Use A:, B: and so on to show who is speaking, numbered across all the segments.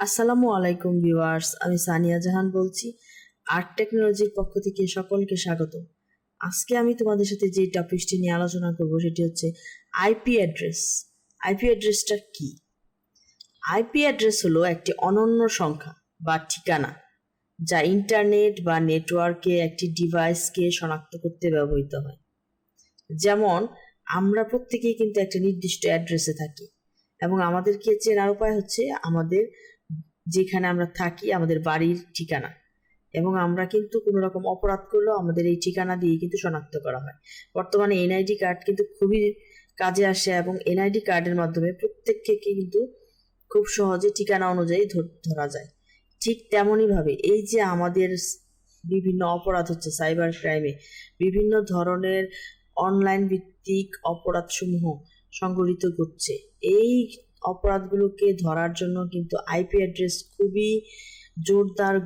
A: আসসালামু আলাইকুম ভিউয়ার্স, আমি সানিয়া জাহান বলছি। আর্ট টেকনোলজির পক্ষ থেকে সকলকে স্বাগত। আজকে আমি তোমাদের সাথে যে টপিকটি নিয়ে আলোচনা করব সেটি হচ্ছে আইপি অ্যাড্রেস। আইপি অ্যাড্রেসটা কি? আইপি অ্যাড্রেস হলো একটি অনন্য সংখ্যা বা ঠিকানা যা ইন্টারনেট বা নেটওয়ার্কে একটি ডিভাইসকে শনাক্ত করতে ব্যবহৃত হয়। যেমন, আমরা প্রত্যেকেই কিন্তু একটা নির্দিষ্ট অ্যাড্রেসে থাকি এবং আমাদেরকে চেনার উপায় হচ্ছে আমাদের যেখানে আমরা থাকি, আমাদের বাড়ির ঠিকানা। এবং আমরা কিন্তু কোনো রকম অপরাধ করলেও আমাদের এই ঠিকানা দিয়ে কিন্তু শনাক্ত করা হয়। বর্তমানে এনআইডি কার্ড কিন্তু খুবই কাজে আসে এবং এনআইডি কার্ডের মাধ্যমে প্রত্যেককে কিন্তু খুব সহজে ঠিকানা অনুযায়ী ধর- যায়। ঠিক তেমনইভাবে এই যে আমাদের বিভিন্ন অপরাধ হচ্ছে সাইবার ক্রাইমে, বিভিন্ন ধরনের অনলাইন ভিত্তিক অপরাধসমূহ সংগঠিত করছে এই অপরাধগুলোকে ধরার জন্য কিন্তু আইপি অ্যাড্রেস খুবই জোরদার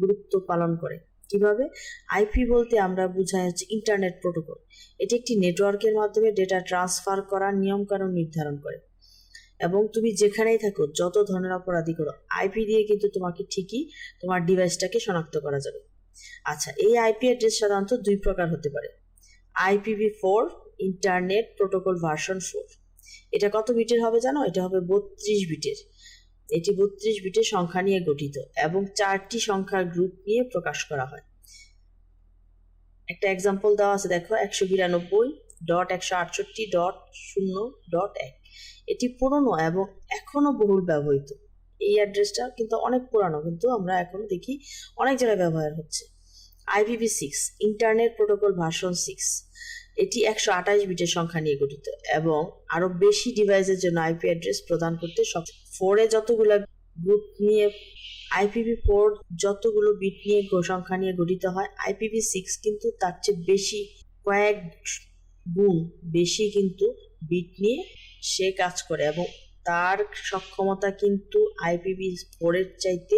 A: গুরুত্ব পালন করে। কীভাবে? আইপি বলতে আমরা বোঝাই হচ্ছে ইন্টারনেট প্রোটোকল এটি একটি নেটওয়ার্কের মাধ্যমে ডেটা ট্রান্সফার করার নিয়মকানুন নির্ধারণ করে। এবং তুমি যেখানেই থাকো, যত ধরনের অপরাধী করো আইপি দিয়ে কিন্তু তোমাকে ঠিকই তোমার ডিভাইসটাকে শনাক্ত করা যাবে। আচ্ছা এই আইপি অ্যাড্রেস সাধারণত দুই প্রকার হতে পারে। IPv four internet protocol version four এটা কত বিটের হবে জানো? এটা হবে বত্রিশ বিটের। এটি বত্রিশ বিটের সংখ্যা নিয়ে গঠিত এবং চারটি সংখ্যার গ্রুপ নিয়ে প্রকাশ করা হয়। একটা এক্সাম্পল দেওয়া আছে, দেখো, একশো বিরানব্বই ডট একশো আটষট্টি ডট শূন্য ডট এক। এটি পুরনো এবং এখনও বহুল ব্যবহৃত। এই অ্যাড্রেসটা কিন্তু অনেক পুরানো, কিন্তু আমরা এখন দেখি অনেক জায়গায় ব্যবহার হচ্ছে। IPv six internet protocol version six এটি একশো আঠাশ বিটের সংখ্যা নিয়ে গঠিত এবং আরও বেশি ডিভাইসের জন্য আইপি অ্যাড্রেস প্রদান করতে সব ফোরে যতগুলো গ্রুপ নিয়ে, আইপিভি ফোর যতগুলো বিট নিয়ে সংখ্যা নিয়ে গঠিত হয়, আইপিভি সিক্স কিন্তু তার চেয়ে বেশি কয়েক গুণ বেশি কিন্তু বিট নিয়ে সে কাজ করে এবং তার সক্ষমতা কিন্তু আইপিভি ফোরের চাইতে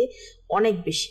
A: অনেক বেশি।